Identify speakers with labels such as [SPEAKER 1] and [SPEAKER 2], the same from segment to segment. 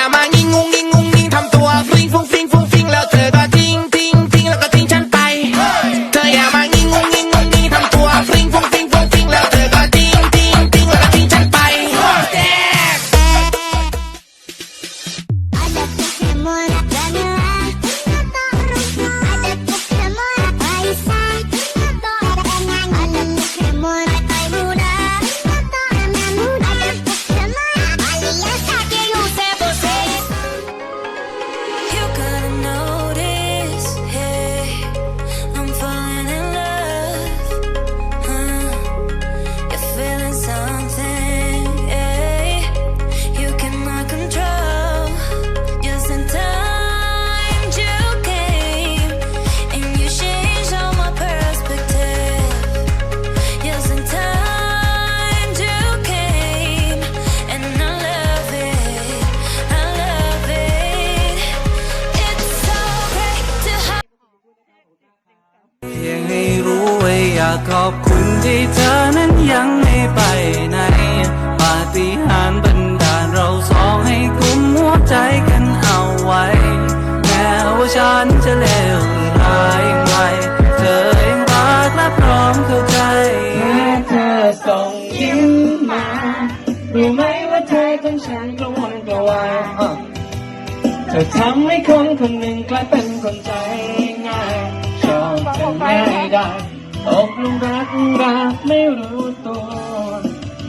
[SPEAKER 1] อย่มางงงงงงทำตัวฟริ้งฟงฟริ้งฟงฟริ้งแล้วเธอก็ทิ้งทิ้งทิ้งแล้วก็ทิ้งฉันไป เธออย่มางงงงงงทำตัวฟริ้งฟงฟริ้งฟง
[SPEAKER 2] ฟริ้งแล้วเธอก็ทิ้งทิ้งทิ้งแล้วก็ทิ้งฉันไป
[SPEAKER 3] ขอบคุณที่เธอนั้นยังไม่ไปไหน ปาฏิหาริย์บันดาลเราสองให้กุมหัวใจกันเอาไว้ แม้ว่าฉันจะเลวร้ายอย่างไรเธอยังรักและพร้อมเข้าใจแค
[SPEAKER 2] ่เธอส่งยิ้มมา รู้ไหมว่าเธอต้องฉันกระวนกระวายอะเธอทำให้คนคนหนึ่งกลายเป็นคนใจง่ายชอบกันง่ายได้ ตกลุมรักรักไม่รู้ตัว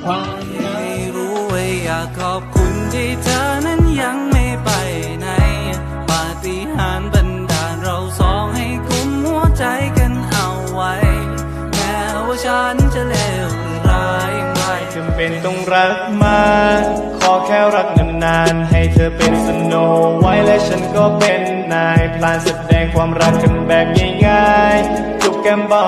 [SPEAKER 2] ควา
[SPEAKER 3] มไม่รู้ว่าอยากขอบคุณที่เธอนั้นยังไม่ไปไหนปาฏิหาริย์บันดาลเราสองให้กุมหัวใจกันเอาไว้ แม้ว่าฉันจะเลวร้ายอย่างไร
[SPEAKER 4] จำเป็นต้องรักมากขอแค่รักนานๆให้เธอเป็นสโนไว้และฉันก็เป็นนายพลานแสดงความรักกันแบบง่ายๆจุบแก้มเบา